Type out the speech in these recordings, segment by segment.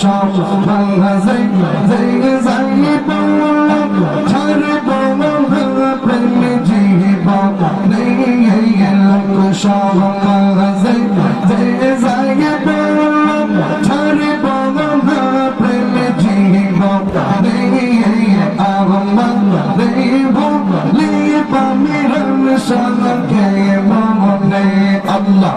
সব ভাঙা যাই যাই যাই বললাম ছাড়ব প্রেম জীব নেই লোক সব ভাঙা যাই যাই যাই বললাম ছাড়ব প্রেম জীব নেই আহমদ দেব লিপ মিরন সঙ্গে মনে, আল্লাহ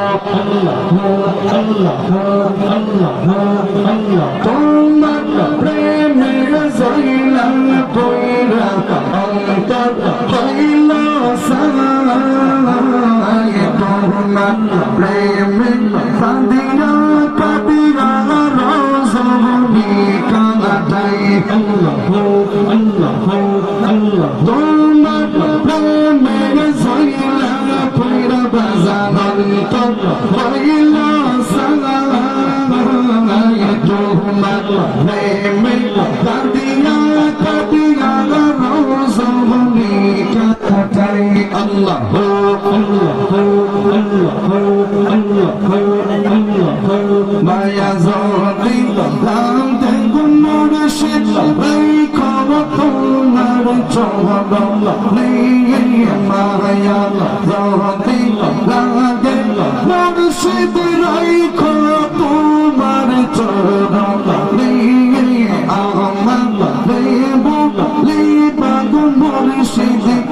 তোমার প্রেমের জৈলাম কইরা অন্তর হইল সায় তোমার প্রেমে কাঁদিয়া কাঁদিয়া রজনী কাঁদাই তোমার অন্তর তোমার চহব